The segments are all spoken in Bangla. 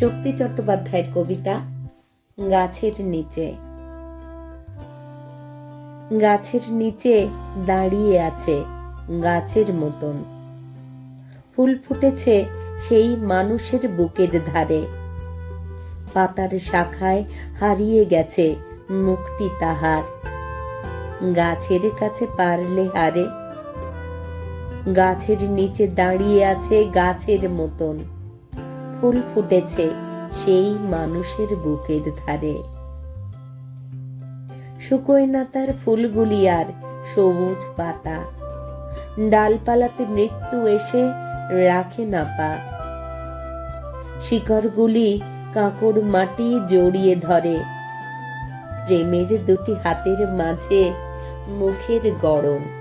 শক্তি চট্টোপাধ্যায়ের কবিতা গাছের নিচে। গাছের নিচে দাঁড়িয়ে আছে গাছের মতন। ফুল ফুটেছে সেই মানুষের বুকের ধারে। পাতার শাখায় হারিয়ে গেছে মুক্তি তাহার। গাছের কাছে পারলে হারে। গাছের নিচে দাঁড়িয়ে আছে গাছের মতন। ফুল ফুটেছে সেই মানুষের বুকের ধারে। তার ফুলগুলি আর সবুজ পাতা। ডালপালাতে মৃত্যু এসে রাখে না পা। শিকড়গুলি কাঁকড় মাটি জড়িয়ে ধরে। প্রেমের দুটি হাতের মাঝে মুখের গরম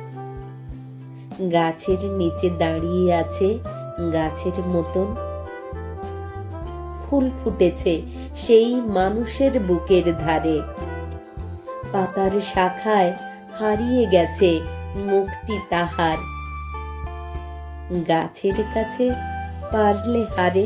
গাছের নিচে দাঁড়িয়ে আছে গাছের মতন ফুল ফুটেছে সেই মানুষের বুকের ধারে। পাতার শাখায় হারিয়ে গেছে মুক্তি তাহার। গাছের কাছে পারলে হারে